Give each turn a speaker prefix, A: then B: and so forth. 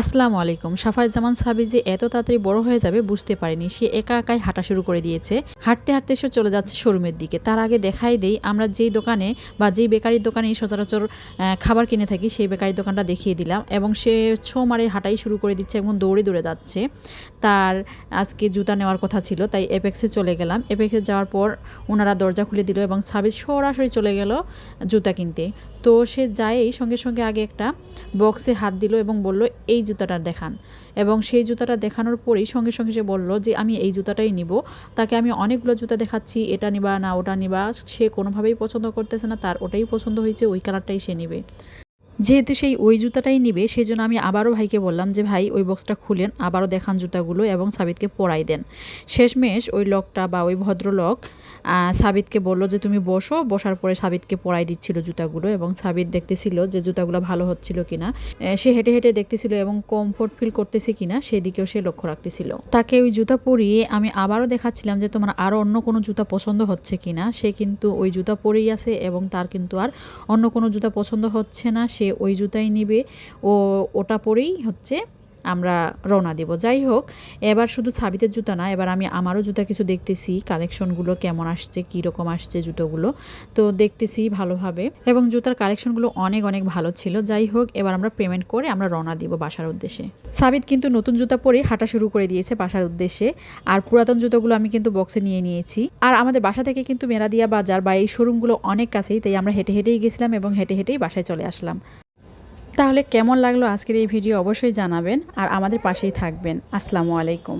A: আসসালামু আলাইকুম। সাফায় জামান সাবি যে এত তাড়াতাড়ি বড় হয়ে যাবে বুঝতে পারিনি। সে একা একাই হাঁটা শুরু করে দিয়েছে। হাঁটতে হাঁটতে সে চলে যাচ্ছে শোরুমের দিকে। তার আগে দেখাই দেই, আমরা যেই দোকানে বা যেই বেকারির দোকানে সচরাচর খাবার কিনে থাকি, সেই বেকারির দোকানটা দেখিয়ে দিলাম এবং সে ছো মারে হাঁটাই শুরু করে দিচ্ছে এবং দৌড়ে দৌড়ে যাচ্ছে। তার আজকে জুতা নেওয়ার কথা ছিল, তাই এপেক্সে চলে গেলাম। এপেক্সে যাওয়ার পর ওনারা দরজা খুলে দিল এবং সাবিত সরাসরি চলে গেল জুতা কিনতে। তো সে যায়ই সঙ্গে সঙ্গে আগে একটা বক্সে হাত দিল এবং বলল, এই জুতাটা দেখান। এবং সেই জুতাটা দেখানোর পরেই সঙ্গে সঙ্গে সে বলল যে, আমি এই জুতাটাই নিব। তাকে আমি অনেকগুলো জুতা দেখাচ্ছি। এটা নিবা না, ওটা নিবা। সে কোনোভাবেই পছন্দ করতেছে না। তার ওটাই পছন্দ হয়েছে। ওই কালারটাই সে নেবে। যেহেতু সেই ওই জুতাটাই নিবে সেই জন্য আমি আবারও ভাইকে বললাম যে, ভাই, ওই বক্সটা খুলেন, আবারও দেখান জুতাগুলো এবং সাবিতকে পরাই দেন। শেষমেশ ওই লকটা বা ওই ভদ্রলোক সাবিতকে বলল যে, তুমি বসো। বসার পরে সাবিতকে পরাই দিচ্ছিল জুতাগুলো এবং সাবিত দেখতেছিল যে, জুতাগুলো ভালো হচ্ছিল কিনা। সে হেঁটে হেঁটে দেখতেছিল এবং কমফোর্ট ফিল করতেছে কিনা, সেদিকেও সে লক্ষ্য রাখতেছিল। তাকে ওই জুতা পরিয়ে আমি আবারও দেখাচ্ছিলাম যে, তোমার আরও অন্য কোনো জুতা পছন্দ হচ্ছে কিনা? সে কিন্তু ওই জুতা পরেই আছে এবং তার কিন্তু আর অন্য কোনো জুতা পছন্দ হচ্ছে না, সে ওই জুতাই নেবে। ও ওটা পরেই হচ্ছে আমরা রওনা দেব। যাই হোক, এবার শুধু সাবিতের জুতা না, এবার আমি আমারও জুতা কিছু দেখতেছি, কালেকশনগুলো কেমন আসছে কী রকম আসছে জুতোগুলো। তো দেখতেছি ভালোভাবে, এবং জুতার কালেকশনগুলো অনেক অনেক ভালো ছিল। যাই হোক, এবার আমরা পেমেন্ট করে আমরা রওনা দিব বাসার উদ্দেশ্যে। সাবিত কিন্তু নতুন জুতা পরে হাঁটা শুরু করে দিয়েছে বাসার উদ্দেশ্যে, আর পুরাতন জুতোগুলো আমি কিন্তু বক্সে নিয়ে নিয়েছি। আর আমাদের বাসা থেকে কিন্তু মেরাদিয়া বাজার বা এই শোরুমগুলো অনেক কাছেই, তাই আমরা হেঁটে হেঁটেই গেছিলাম এবং হেঁটে হেঁটেই বাসায় চলে আসলাম। তাহলে কেমন লাগল আজকের এই ভিডিও অবশ্যই জানাবেন আর আমাদের পাশেই থাকবেন। আসসালামু আলাইকুম।